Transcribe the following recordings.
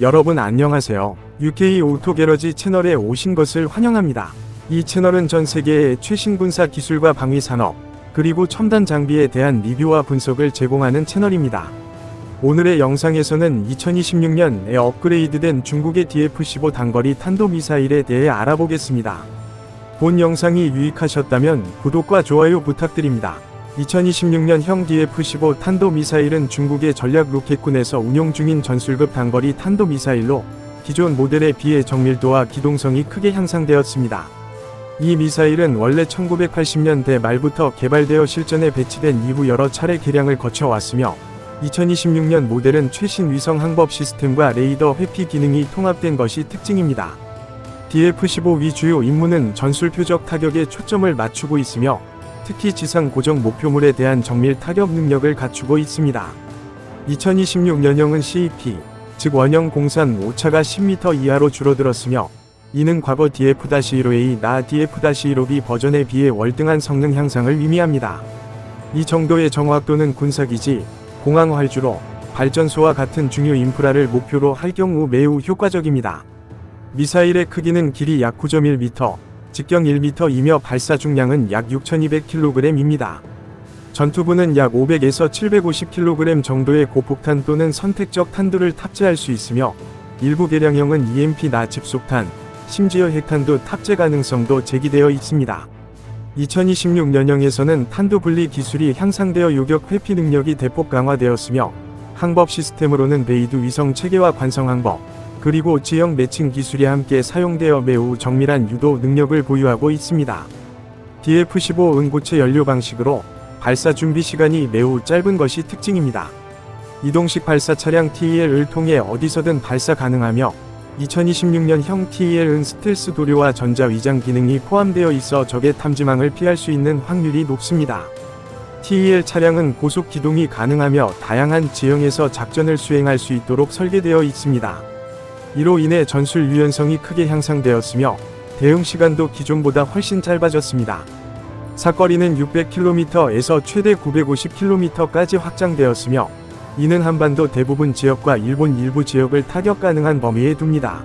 여러분 안녕하세요. UK 오토 게러지 채널에 오신 것을 환영합니다. 이 채널은 전 세계의 최신 군사 기술과 방위 산업, 그리고 첨단 장비에 대한 리뷰와 분석을 제공하는 채널입니다. 오늘의 영상에서는 2026년에 업그레이드된 중국의 DF-15 단거리 탄도미사일에 대해 알아보겠습니다. 본 영상이 유익하셨다면 구독과 좋아요 부탁드립니다. 2026년 형 DF-15 탄도미사일은 중국의 전략 로켓군에서 운용 중인 전술급 단거리 탄도미사일로 기존 모델에 비해 정밀도와 기동성이 크게 향상되었습니다. 이 미사일은 원래 1980년대 말부터 개발되어 실전에 배치된 이후 여러 차례 개량을 거쳐왔으며 2026년 모델은 최신 위성 항법 시스템과 레이더 회피 기능이 통합된 것이 특징입니다. DF-15위 주요 임무는 전술 표적 타격에 초점을 맞추고 있으며 특히 지상 고정 목표물에 대한 정밀 타격 능력을 갖추고 있습니다. 2026년형은 CEP, 즉 원형 공산 오차가 10m 이하로 줄어들었으며 이는 과거 DF-15A 나 DF-15B 버전에 비해 월등한 성능 향상을 의미합니다. 이 정도의 정확도는 군사기지, 공항 활주로, 발전소와 같은 중요 인프라를 목표로 할 경우 매우 효과적입니다. 미사일의 크기는 길이 약 9.1m, 직경 1m이며 발사 중량은 약 6200kg입니다. 전투부는 약 500에서 750kg 정도의 고폭탄 또는 선택적 탄두를 탑재할 수 있으며 일부 개량형은 EMP 나 집속탄, 심지어 핵탄두 탑재 가능성도 제기되어 있습니다. 2026년형에서는 탄두 분리 기술이 향상되어 요격 회피 능력이 대폭 강화되었으며 항법 시스템으로는 베이두 위성 체계와 관성 항법, 그리고 지형 매칭 기술이 함께 사용되어 매우 정밀한 유도 능력을 보유하고 있습니다. DF-15 은고체 연료 방식으로 발사 준비 시간이 매우 짧은 것이 특징입니다. 이동식 발사 차량 TEL을 통해 어디서든 발사 가능하며 2026년형 TEL은 스텔스 도료와 전자 위장 기능이 포함되어 있어 적의 탐지망을 피할 수 있는 확률이 높습니다. TEL 차량은 고속 기동이 가능하며 다양한 지형에서 작전을 수행할 수 있도록 설계되어 있습니다. 이로 인해 전술 유연성이 크게 향상되었으며 대응 시간도 기존보다 훨씬 짧아졌습니다. 사거리는 600km에서 최대 950km까지 확장되었으며 이는 한반도 대부분 지역과 일본 일부 지역을 타격 가능한 범위에 둡니다.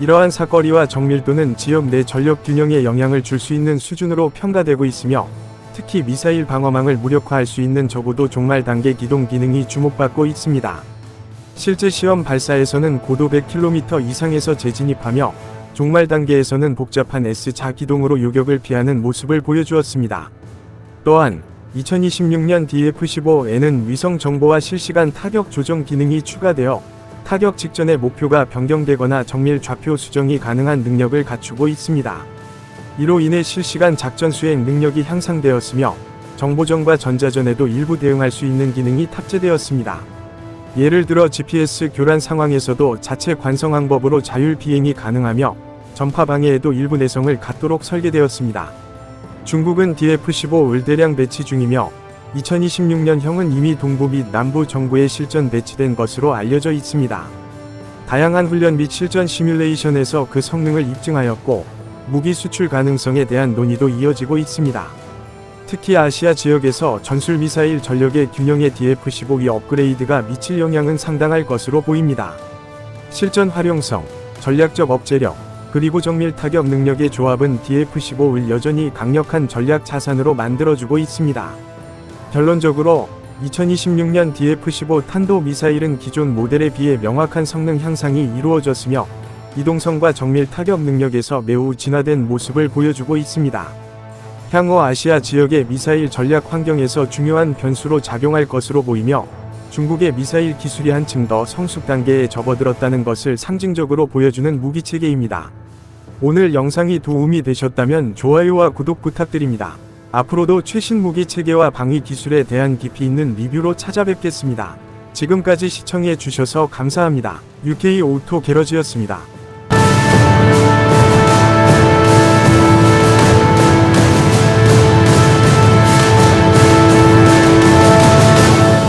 이러한 사거리와 정밀도는 지역 내 전력 균형에 영향을 줄 수 있는 수준으로 평가되고 있으며 특히 미사일 방어망을 무력화할 수 있는 적어도 종말 단계 기동 기능이 주목받고 있습니다. 실제 시험 발사에서는 고도 100km 이상에서 재진입하며 종말 단계에서는 복잡한 S자 기동으로 요격을 피하는 모습을 보여주었습니다. 또한 2026년 DF-15에는 위성 정보와 실시간 타격 조정 기능이 추가되어 타격 직전에 목표가 변경되거나 정밀 좌표 수정이 가능한 능력을 갖추고 있습니다. 이로 인해 실시간 작전 수행 능력이 향상되었으며 정보전과 전자전에도 일부 대응할 수 있는 기능이 탑재되었습니다. 예를 들어 GPS 교란 상황에서도 자체 관성 항법으로 자율 비행이 가능하며 전파 방해에도 일부 내성을 갖도록 설계되었습니다. 중국은 DF-15 을대량 배치 중이며 2026년형은 이미 동부 및 남부 정부에 실전 배치된 것으로 알려져 있습니다. 다양한 훈련 및 실전 시뮬레이션에서 그 성능을 입증하였고 무기 수출 가능성에 대한 논의도 이어지고 있습니다. 특히 아시아 지역에서 전술 미사일 전력의 균형에 DF-15위 업그레이드가 미칠 영향은 상당할 것으로 보입니다. 실전 활용성, 전략적 억제력, 그리고 정밀 타격 능력의 조합은 DF-15을 여전히 강력한 전략 자산으로 만들어주고 있습니다. 결론적으로 2026년 DF-15 탄도 미사일은 기존 모델에 비해 명확한 성능 향상이 이루어졌으며 이동성과 정밀 타격 능력에서 매우 진화된 모습을 보여주고 있습니다. 향후 아시아 지역의 미사일 전략 환경에서 중요한 변수로 작용할 것으로 보이며 중국의 미사일 기술이 한층 더 성숙 단계에 접어들었다는 것을 상징적으로 보여주는 무기 체계입니다. 오늘 영상이 도움이 되셨다면 좋아요와 구독 부탁드립니다. 앞으로도 최신 무기 체계와 방위 기술에 대한 깊이 있는 리뷰로 찾아뵙겠습니다. 지금까지 시청해 주셔서 감사합니다. UK 오토 게러지였습니다.